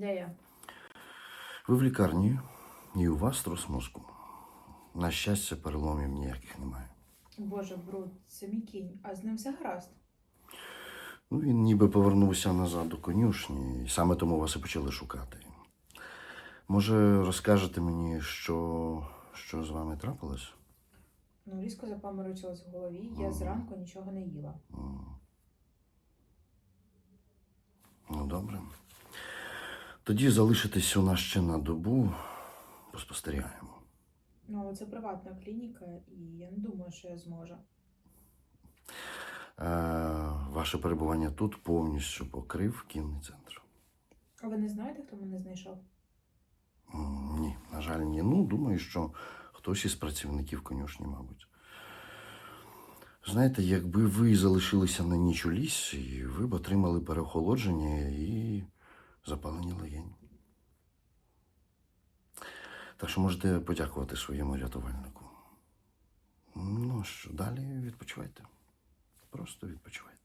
Де я? Ви в лікарні і у вас трос мозку. На щастя, переломів ніяких немає. Боже, бруд, це мій кінь, а з ним все гаразд. Ну, він ніби повернувся назад до конюшні, і саме тому вас і почали шукати. Може, розкажете мені, що, що з вами трапилось? Ну, різко запаморочилось в голові, я Ага. зранку нічого не їла. М. Ну, добре. Тоді залишитесь у нас ще на добу, поспостерігаємо. Ну, це приватна клініка, і я не думаю, що я зможу. Е, ваше перебування тут повністю покрив кінний центр. А ви не знаєте, хто мене знайшов? М, Ні, на жаль, ні. Ну, думаю, що хтось із працівників конюшні, мабуть. Знаєте, якби ви залишилися на ніч у лісі, ви б отримали переохолодження і запалення легень. Так що можете подякувати своєму рятувальнику. Ну що, далі відпочивайте. Просто відпочивайте.